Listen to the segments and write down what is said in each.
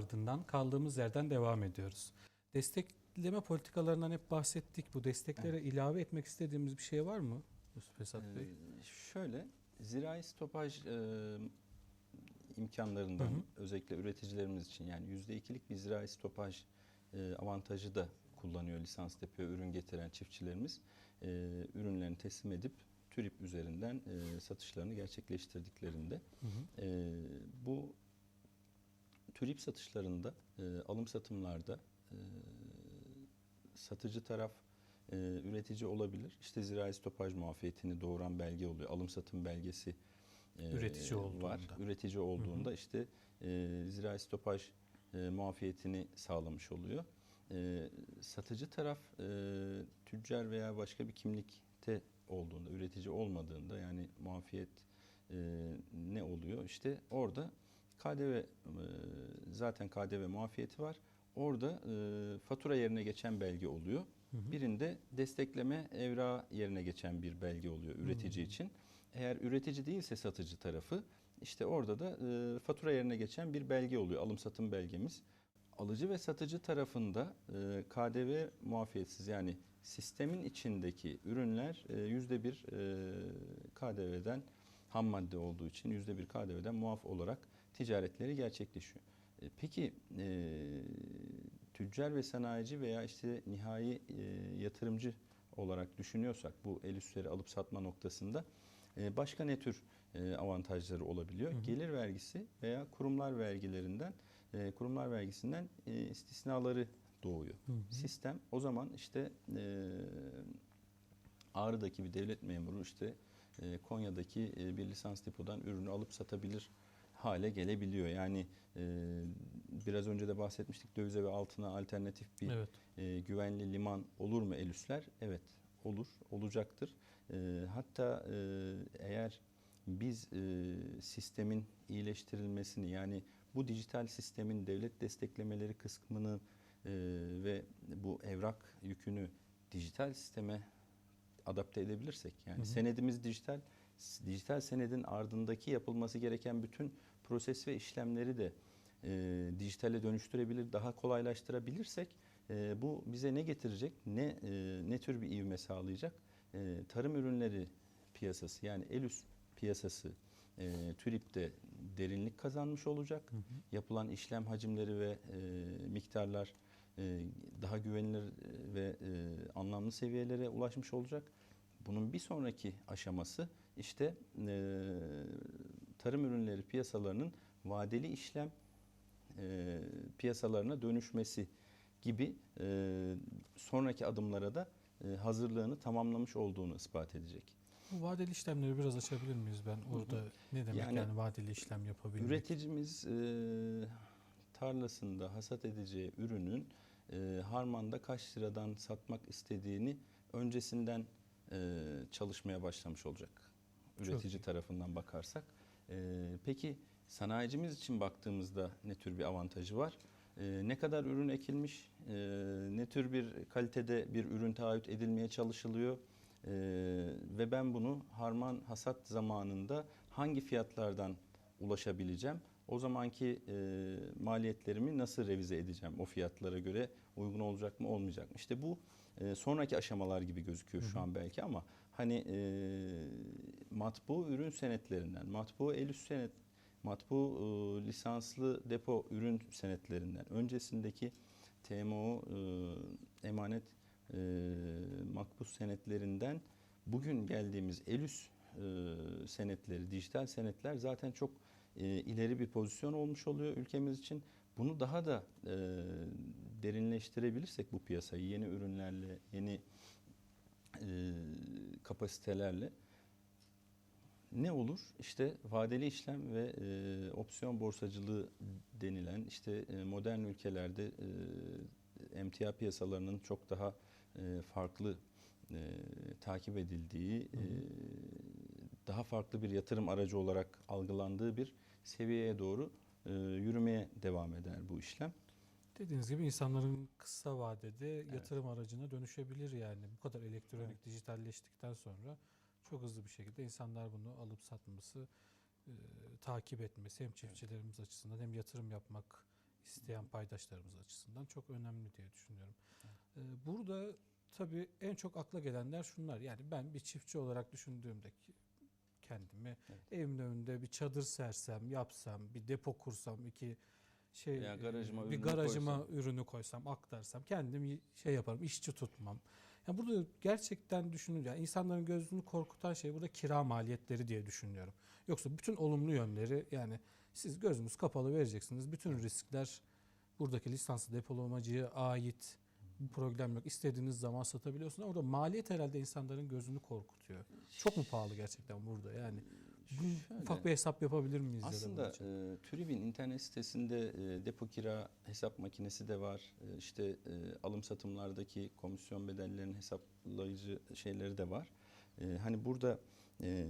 ardından kaldığımız yerden devam ediyoruz. Destekleme politikalarından hep bahsettik. Bu desteklere ilave etmek istediğimiz bir şey var mı Yusuf Esat Bey? Ee, şöyle, zirai stopaj e, imkanlarından Hı hı. özellikle üreticilerimiz için yani %2'lik bir zirai stopaj e, avantajı da kullanıyor lisans depoya ürün getiren çiftçilerimiz. E, ürünlerini teslim edip TÜRİP üzerinden e, satışlarını gerçekleştirdiklerinde Hı hı. e, bu TÜRİP satışlarında, e, alım satımlarda e, satıcı taraf e, üretici olabilir. İşte zirai stopaj muafiyetini doğuran belge oluyor. Alım satım belgesi e, Üretici olduğunda. var. Üretici olduğunda işte e, zirai stopaj e, muafiyetini sağlamış oluyor. E, satıcı taraf e, tüccar veya başka bir kimlikte olduğunda, üretici olmadığında yani muafiyet e, ne oluyor? İşte orada KDV e, zaten KDV muafiyeti var. Orada e, fatura yerine geçen belge oluyor. Birinde destekleme evra yerine geçen bir belge oluyor üretici için. Eğer üretici değilse satıcı tarafı işte orada da e, fatura yerine geçen bir belge oluyor. Alım satım belgemiz. Alıcı ve satıcı tarafında e, KDV muafiyetsiz yani sistemin içindeki ürünler e, yüzde bir e, KDV'den ham madde olduğu için yüzde bir KDV'den muaf olarak ticaretleri gerçekleşiyor. E, Peki e, tüccar ve sanayici veya işte nihai e, yatırımcı olarak düşünüyorsak bu el üstleri alıp satma noktasında e, başka ne tür e, avantajları olabiliyor? Gelir vergisi veya kurumlar vergilerinden e, kurumlar vergisinden e, istisnaları doğuyor. Sistem o zaman işte e, Ağrı'daki bir devlet memuru işte e, Konya'daki e, bir lisans depodan ürünü alıp satabilir hale gelebiliyor. Yani e, biraz önce de bahsetmiştik dövize ve altına alternatif bir Evet. e, güvenli liman olur mu Elüsler? Evet olur, olacaktır. E, hatta e, eğer biz e, sistemin iyileştirilmesini yani bu dijital sistemin devlet desteklemeleri kısmını e, ve bu evrak yükünü dijital sisteme adapte edebilirsek yani senedimiz dijital dijital senedin ardındaki yapılması gereken bütün proses ve işlemleri de e, dijitale dönüştürebilir, daha kolaylaştırabilirsek e, bu bize ne getirecek, ne e, ne tür bir ivme sağlayacak? E, tarım ürünleri piyasası yani Elüs piyasası e, TÜRİP'te derinlik kazanmış olacak. Yapılan işlem hacimleri ve e, miktarlar daha güvenilir e, ve e, anlamlı seviyelere ulaşmış olacak. Bunun bir sonraki aşaması işte e, tarım ürünleri piyasalarının vadeli işlem e, piyasalarına dönüşmesi gibi e, sonraki adımlara da e, hazırlığını tamamlamış olduğunu ispat edecek. Bu vadeli işlemleri biraz açabilir miyiz ben orada ne demek yani, Yani vadeli işlem yapabilmek? Üreticimiz e, tarlasında hasat edeceği ürünün e, harmanda kaç liradan satmak istediğini öncesinden e, çalışmaya başlamış olacak. Üretici tarafından bakarsak. E, peki sanayicimiz için baktığımızda ne tür bir avantajı var? E, ne kadar ürün ekilmiş, e, ne tür bir kalitede bir ürün taahhüt edilmeye çalışılıyor? E, ve ben bunu harman hasat zamanında hangi fiyatlardan ulaşabileceğim? O zamanki e, maliyetlerimi nasıl revize edeceğim? O fiyatlara göre uygun olacak mı olmayacak mı? İşte bu e, sonraki aşamalar gibi gözüküyor şu an belki ama hani e, matbu ürün senetlerinden, matbu el üst senet, matbu e, lisanslı depo ürün senetlerinden, öncesindeki TMO e, emanet e, makbuz senetlerinden bugün geldiğimiz ELÜS e, senetleri, dijital senetler zaten çok e, ileri bir pozisyon olmuş oluyor ülkemiz için. Bunu daha da e, derinleştirebilirsek bu piyasayı yeni ürünlerle, yeni e, kapasitelerle ne olur? İşte vadeli işlem ve e, opsiyon borsacılığı denilen işte e, modern ülkelerde e, emtia piyasalarının çok daha e, farklı e, takip edildiği, e, daha farklı bir yatırım aracı olarak algılandığı bir seviyeye doğru e, yürümeye devam eder bu işlem. Dediğiniz gibi insanların kısa vadede yatırım aracına dönüşebilir yani. Bu kadar elektronik, dijitalleştikten sonra çok hızlı bir şekilde insanlar bunu alıp satması, e, takip etmesi hem çiftçilerimiz açısından hem yatırım yapmak isteyen paydaşlarımız açısından çok önemli diye düşünüyorum. Ee, Burada tabii en çok akla gelenler şunlar. Yani ben bir çiftçi olarak düşündüğümde ki kendimi Evet. evimin önünde bir çadır sersem, yapsam, bir depo kursam, iki şey e, garajıma bir garajıma koysam. ürünü koysam, aktarsam kendim şey yaparım, işçi tutmam. Yani burada gerçekten düşününce yani insanların gözünü korkutan şey burada kira maliyetleri diye düşünüyorum. Yoksa bütün olumlu yönleri yani siz gözünüz kapalı vereceksiniz. Bütün riskler buradaki lisanslı depolamacıya ait bir problem yok. İstediğiniz zaman satabiliyorsunuz. Orada maliyet herhalde insanların gözünü korkutuyor. Çok mu pahalı gerçekten burada yani? Şöyle, Ufak bir hesap yapabilir miyiz? Aslında e, TÜRİB'in internet sitesinde e, depo kira hesap makinesi de var. E, işte e, alım satımlardaki komisyon bedellerinin hesaplayıcı şeyleri de var. E, hani burada e,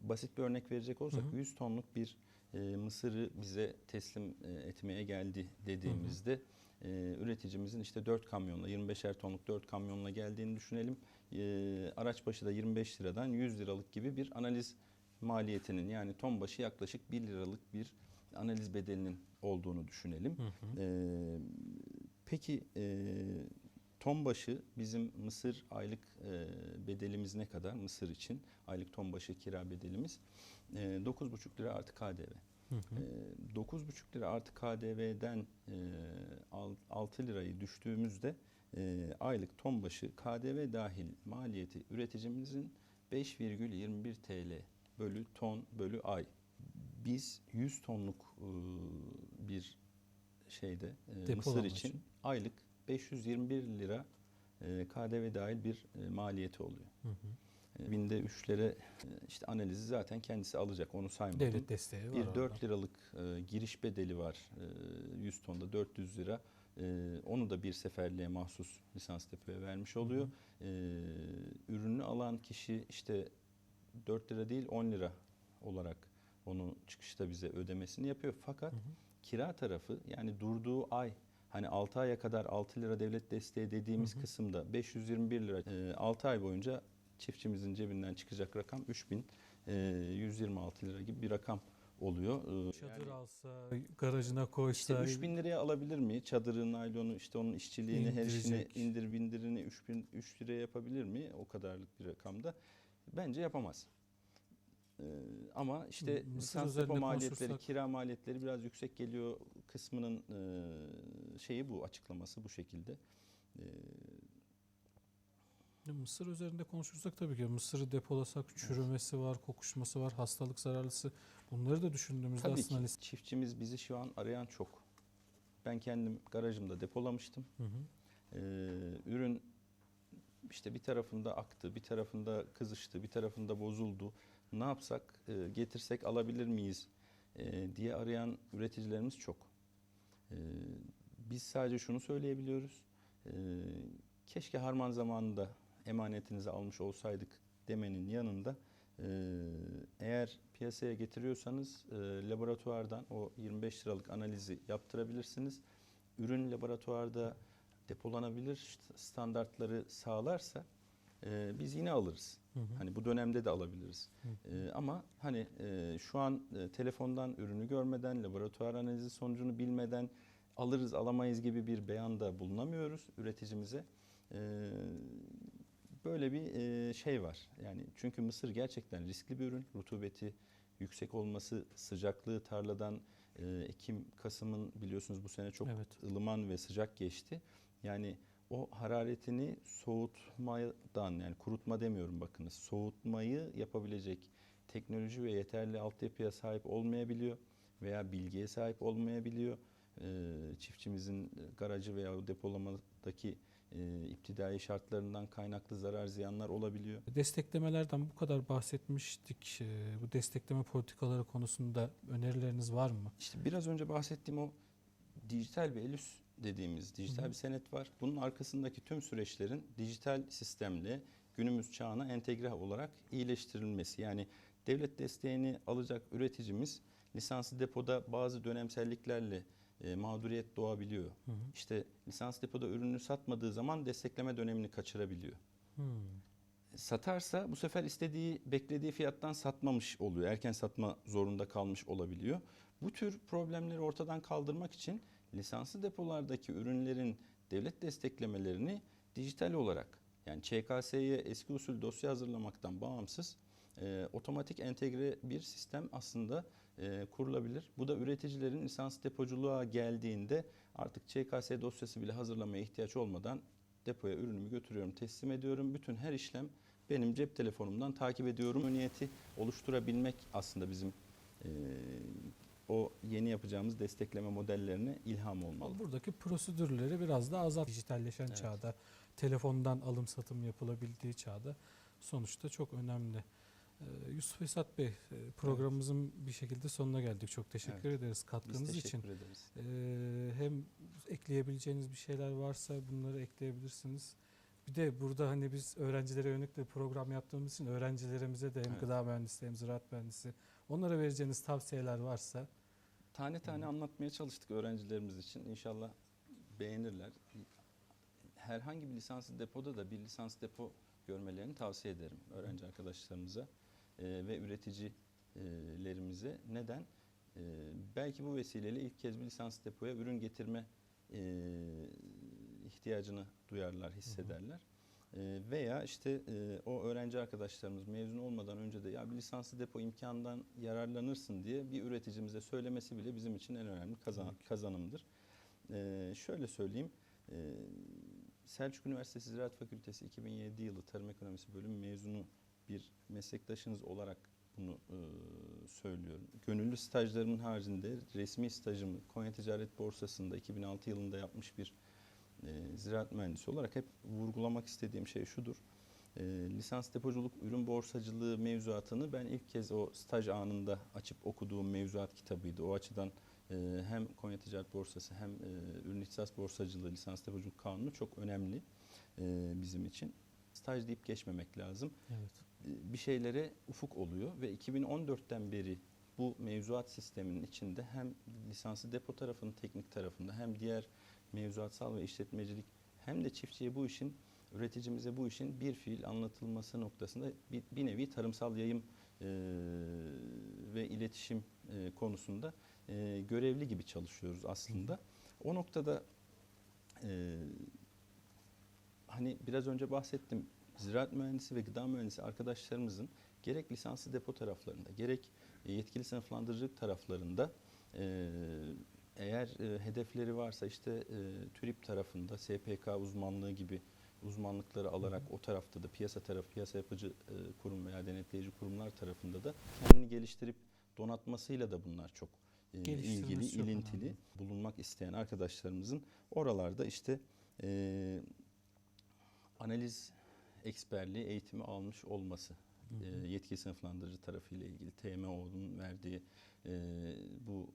basit bir örnek verecek olursak Hı hı. 100 tonluk bir e, mısırı bize teslim e, etmeye geldi dediğimizde e, üreticimizin işte 4 kamyonla 25'er tonluk 4 kamyonla geldiğini düşünelim. E, araç başı da 25 liradan 100 liralık gibi bir analiz maliyetinin yani ton başı yaklaşık 1 liralık bir analiz bedelinin olduğunu düşünelim. Hı hı. Ee, peki e, ton başı bizim mısır aylık e, bedelimiz ne kadar mısır için aylık ton başı kira bedelimiz e, 9,5 lira artı KDV. Hı hı. E, 9,5 lira artı KDV'den e, al- 6 lirayı düştüğümüzde e, aylık ton başı KDV dahil maliyeti üreticimizin 5,21 TL bölü ton bölü ay. Biz 100 tonluk e, bir şeyde e, mısır için, için. aylık 521 lira e, KDV dahil bir e, maliyeti oluyor. Hı hı. Binde 3'lere e, işte analizi zaten kendisi alacak onu saymadım. Devlet desteği var Bir orada. 4 liralık e, giriş bedeli var. E, 100 tonda 400 lira. E, onu da bir seferliğe mahsus lisans depoya vermiş oluyor. E, ürünü alan kişi işte 4 lira değil 10 lira olarak onu çıkışta bize ödemesini yapıyor. Fakat Hı hı. kira tarafı yani durduğu ay hani 6 aya kadar 6 lira devlet desteği dediğimiz Hı hı. kısımda 521 lira e, 6 ay boyunca çiftçimizin cebinden çıkacak rakam 3126 lira gibi bir rakam oluyor. E, Çadır yani alsa, garajına koysa. işte 3000 liraya alabilir mi? Çadırı, naylonu, işte onun işçiliğini, her işini İndirecek. indir bindirini 3000 3 liraya yapabilir mi? O kadarlık bir rakamda. Bence yapamaz. Ee, ama işte lisans depo maliyetleri, konuşursak- kira maliyetleri biraz yüksek geliyor kısmının e, şeyi bu, açıklaması bu şekilde. Ya Mısır üzerinde konuşursak tabii ki mısırı depolasak çürümesi var, kokuşması var, hastalık zararlısı. Bunları da düşündüğümüzde tabii aslında ki çiftçimiz bizi şu an arayan çok. Ben kendim garajımda depolamıştım. Hı hı. Ee, ürün işte bir tarafında aktı, bir tarafında kızıştı, bir tarafında bozuldu. Ne yapsak, e, getirsek alabilir miyiz e, diye arayan üreticilerimiz çok. E, biz sadece şunu söyleyebiliyoruz. E, keşke harman zamanında emanetinizi almış olsaydık demenin yanında e, eğer piyasaya getiriyorsanız e, laboratuvardan o 25 liralık analizi yaptırabilirsiniz. Ürün laboratuvarda depolanabilir st- standartları sağlarsa e, biz yine alırız. Hı hı. Hani bu dönemde de alabiliriz. Hı. E, ama hani e, şu an e, telefondan ürünü görmeden, laboratuvar analizi sonucunu bilmeden alırız alamayız gibi bir beyanda bulunamıyoruz üreticimize. E, böyle bir e, şey var. Yani çünkü mısır gerçekten riskli bir ürün. Rutubeti yüksek olması, sıcaklığı tarladan e, Ekim, Kasım'ın biliyorsunuz bu sene çok Evet. ılıman ve sıcak geçti. Yani o hararetini soğutmadan yani kurutma demiyorum bakınız. Soğutmayı yapabilecek teknoloji ve yeterli altyapıya sahip olmayabiliyor veya bilgiye sahip olmayabiliyor. Çiftçimizin garajı veya depolamadaki e, iptidai şartlarından kaynaklı zarar ziyanlar olabiliyor. Desteklemelerden bu kadar bahsetmiştik. Ee, Bu destekleme politikaları konusunda önerileriniz var mı? İşte biraz önce bahsettiğim o dijital bir elüs dediğimiz dijital Hı bir senet var. Bunun arkasındaki tüm süreçlerin dijital sistemle günümüz çağına entegre olarak iyileştirilmesi. Yani devlet desteğini alacak üreticimiz lisanslı depoda bazı dönemselliklerle e, mağduriyet doğabiliyor. Hı hı. İşte lisans depoda ürünü satmadığı zaman destekleme dönemini kaçırabiliyor. Hmm. Satarsa bu sefer istediği, beklediği fiyattan satmamış oluyor. Erken satma zorunda kalmış olabiliyor. Bu tür problemleri ortadan kaldırmak için lisanslı depolardaki ürünlerin devlet desteklemelerini dijital olarak yani ÇKS'ye eski usul dosya hazırlamaktan bağımsız e, otomatik entegre bir sistem aslında e, kurulabilir. Bu da üreticilerin lisans depoculuğa geldiğinde artık ÇKS dosyası bile hazırlamaya ihtiyaç olmadan depoya ürünümü götürüyorum, teslim ediyorum. Bütün her işlem benim cep telefonumdan takip ediyorum. Niyeti oluşturabilmek aslında bizim e, o yeni yapacağımız destekleme modellerine ilham olmalı. Buradaki prosedürleri biraz daha azalt. Dijitalleşen Evet. çağda, telefondan alım satım yapılabildiği çağda sonuçta çok önemli. Ee, Yusuf Esat Bey, e, programımızın bir şekilde sonuna geldik. Çok teşekkür ederiz Biz katkınız teşekkür için. ederiz. Ee, hem ekleyebileceğiniz bir şeyler varsa bunları ekleyebilirsiniz. Bir de burada hani biz öğrencilere yönelik de program yaptığımız için öğrencilerimize de hem Evet. gıda mühendisi hem ziraat mühendisi onlara vereceğiniz tavsiyeler varsa Tane tane anlatmaya çalıştık öğrencilerimiz için. İnşallah beğenirler. Herhangi bir lisanslı depoda da bir lisans depo görmelerini tavsiye ederim öğrenci arkadaşlarımıza ve üreticilerimize. Neden? E, belki bu vesileyle ilk kez bir lisans depoya ürün getirme e, ihtiyacını duyarlar, hissederler. E, veya işte e, o öğrenci arkadaşlarımız mezun olmadan önce de ya bir lisanslı depo imkanından yararlanırsın diye bir üreticimize söylemesi bile bizim için en önemli kazan, kazanımdır. E, şöyle söyleyeyim. e, Selçuk Üniversitesi Ziraat Fakültesi 2007 yılı Tarım Ekonomisi bölümü mezunu bir meslektaşınız olarak bunu e, söylüyorum. Gönüllü stajlarımın haricinde resmi stajımı Konya Ticaret Borsası'nda 2006 yılında yapmış bir e, ziraat mühendisi olarak hep vurgulamak istediğim şey şudur. E, lisans depoculuk ürün borsacılığı mevzuatını ben ilk kez o staj anında açıp okuduğum mevzuat kitabıydı. O açıdan e, hem Konya Ticaret Borsası hem e, ürün ihtisas borsacılığı lisans depoculuk kanunu çok önemli e, bizim için. Staj deyip geçmemek lazım evet. Bir şeylere ufuk oluyor ve 2014'ten beri bu mevzuat sisteminin içinde hem lisanslı depo tarafının teknik tarafında hem diğer mevzuatsal ve işletmecilik hem de çiftçiye bu işin üreticimize bu işin bir fiil anlatılması noktasında bir, bir nevi tarımsal yayım e, ve iletişim e, konusunda e, görevli gibi çalışıyoruz aslında. O noktada e, hani biraz önce bahsettim ziraat mühendisi ve gıda mühendisi arkadaşlarımızın gerek lisanslı depo taraflarında gerek e, yetkili sınıflandırıcılık taraflarında e, eğer e, hedefleri varsa işte e, TÜRİP tarafında SPK uzmanlığı gibi uzmanlıkları alarak o tarafta da piyasa tarafı, piyasa yapıcı e, kurum veya denetleyici kurumlar tarafında da kendini geliştirip donatmasıyla da bunlar çok e, ilgili, ilintili önemli. bulunmak isteyen arkadaşlarımızın oralarda işte e, analiz eksperliği eğitimi almış olması e, yetkili sınıflandırıcı tarafıyla ilgili TMO'nun verdiği e, bu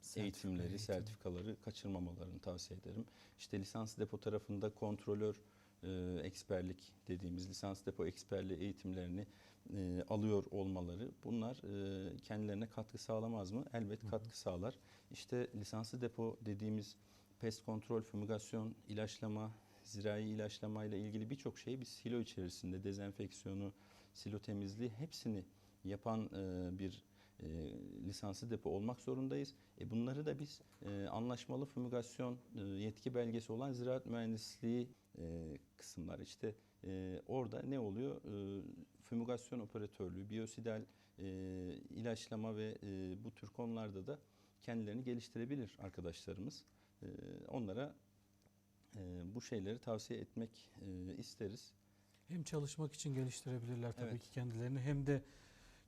Sertifika, eğitimleri, eğitim. sertifikaları kaçırmamalarını tavsiye ederim. İşte lisans depo tarafında kontrolör e, eksperlik dediğimiz lisans depo eksperliği eğitimlerini e, alıyor olmaları bunlar e, kendilerine katkı sağlamaz mı? Elbet hı. katkı sağlar. İşte lisanslı depo dediğimiz pest kontrol, fümigasyon, ilaçlama, zirai ilaçlama ile ilgili birçok şeyi biz silo içerisinde dezenfeksiyonu, silo temizliği hepsini yapan e, bir e, lisanslı depo olmak zorundayız. E, bunları da biz e, anlaşmalı fümigasyon e, yetki belgesi olan ziraat mühendisliği e, kısımlar işte e, orada ne oluyor? E, fümigasyon operatörlüğü, biyosidal e, ilaçlama ve e, bu tür konularda da kendilerini geliştirebilir arkadaşlarımız. E, onlara e, bu şeyleri tavsiye etmek e, isteriz. Hem çalışmak için geliştirebilirler tabii Evet. ki kendilerini hem de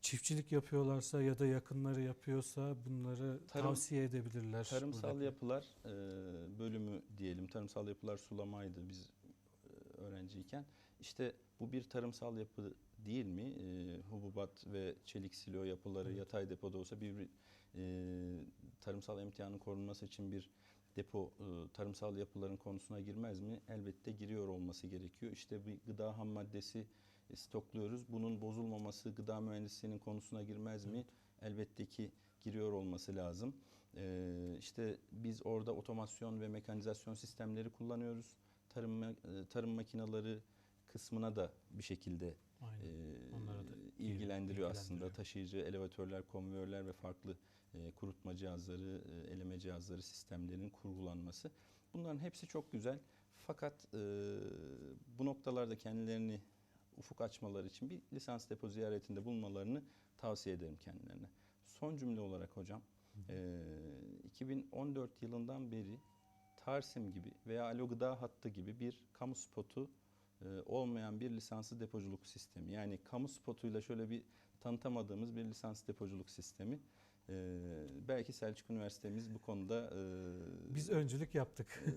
çiftçilik yapıyorlarsa ya da yakınları yapıyorsa bunları Tarım- tavsiye edebilirler. Tarımsal buradaki. yapılar e, bölümü diyelim. Tarımsal yapılar sulamaydı biz e, öğrenciyken. İşte bu bir tarımsal yapı değil mi? E, hububat ve çelik silo yapıları Evet. yatay depoda olsa bir e, tarımsal emtianın korunması için bir depo e, tarımsal yapıların konusuna girmez mi? Elbette giriyor olması gerekiyor. İşte bir gıda ham maddesi e, stokluyoruz. Bunun bozulmaması gıda mühendisliğinin konusuna girmez mi? Elbette ki giriyor olması lazım. Ee, işte biz orada otomasyon ve mekanizasyon sistemleri kullanıyoruz. Tarım e, tarım makineleri kısmına da bir şekilde Aynen. e, onlara da ilgilendiriyor aslında. Taşıyıcı elevatörler, konveyörler ve farklı e, kurutma cihazları, e, eleme cihazları sistemlerinin kurgulanması. Bunların hepsi çok güzel. Fakat e, bu noktalarda kendilerini ufuk açmaları için bir lisans depo ziyaretinde bulunmalarını tavsiye ederim kendilerine. Son cümle olarak hocam, e, 2014 yılından beri Tarsim gibi veya Alo Gıda Hattı gibi bir kamu spotu olmayan bir lisanslı depoculuk sistemi. Yani kamu spotuyla şöyle bir tanıtamadığımız bir lisans depoculuk sistemi. E, belki Selçuk Üniversitemiz bu konuda e, Biz öncülük yaptık. e,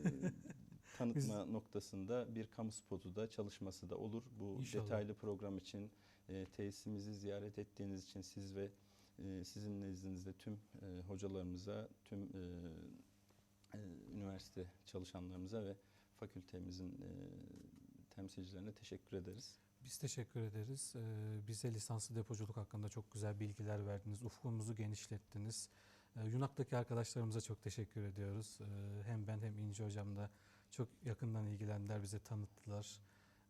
tanıtma noktasında bir kamu spotu da çalışması da olur. Bu İnşallah. detaylı program için e, tesisimizi ziyaret ettiğiniz için siz ve e, sizin nezdinizde tüm e, hocalarımıza, tüm e, e, üniversite çalışanlarımıza ve fakültemizin e, temsilcilerine teşekkür ederiz. Biz teşekkür ederiz. Ee, bize lisanslı depoculuk hakkında çok güzel bilgiler verdiniz. Ufkumuzu genişlettiniz. Ee, Yunak'taki arkadaşlarımıza çok teşekkür ediyoruz. Ee, hem ben hem İnci Hocam da çok yakından ilgilendiler, bize tanıttılar,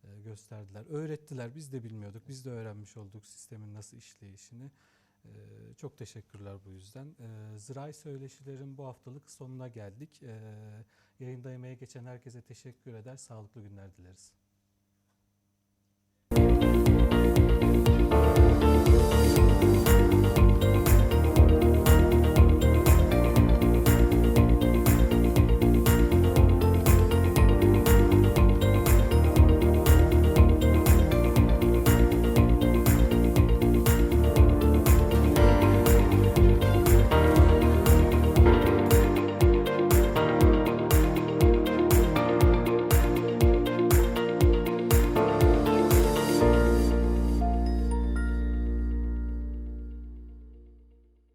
e, gösterdiler, öğrettiler. Biz de bilmiyorduk, biz de öğrenmiş olduk sistemin nasıl işleyişini. Ee, çok teşekkürler bu yüzden. Ee, Zirai Söyleşilerin bu haftalık sonuna geldik. Ee, yayında emeğe geçen herkese teşekkür eder, sağlıklı günler dileriz.